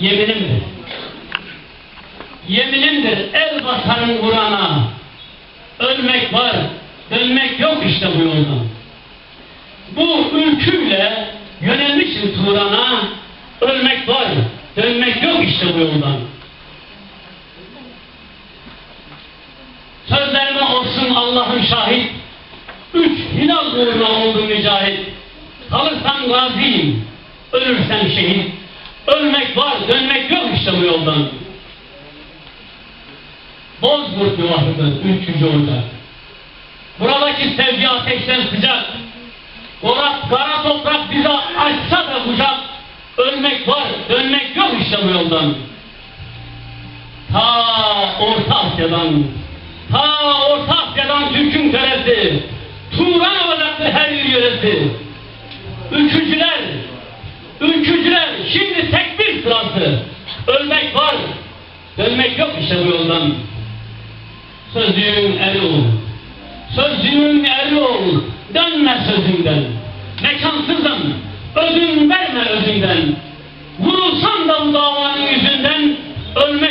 yeminimdir. Yeminimdir el basarım Kur'an'a. Ölmek var, dönmek yok işte bu yoldan. Bu ülküyle yönelmişim Turan'a. Ölmek var, dönmek yok işte bu yoldan. Sözlerime olsun Allah'ın şahit. Üç hilal uğruna oldum mücahit. Kalırsan gaziyim, ölürsen şehit. Yoldan. Bozburg yuvasıdır, ülkücü ocak. Buradaki sevgi ateşten sıcak. Kara, kara toprak bize açsa da kucak. Ölmek var, dönmek yok işte bu yoldan. Ta Orta Asya'dan, ta Orta Asya'dan Türk'ün töresi, Turan olacaktı her yer yöresi. Ülkücüler, ülkücüler şimdi tek bir sırası. Ölmek var, dönmek yok işte bu yoldan. Sözün eri ol, sözün eri ol, dönme sözünden. Mekansızım, ödün verme özünden. Vurulsan da bu davanın yüzünden, ölmek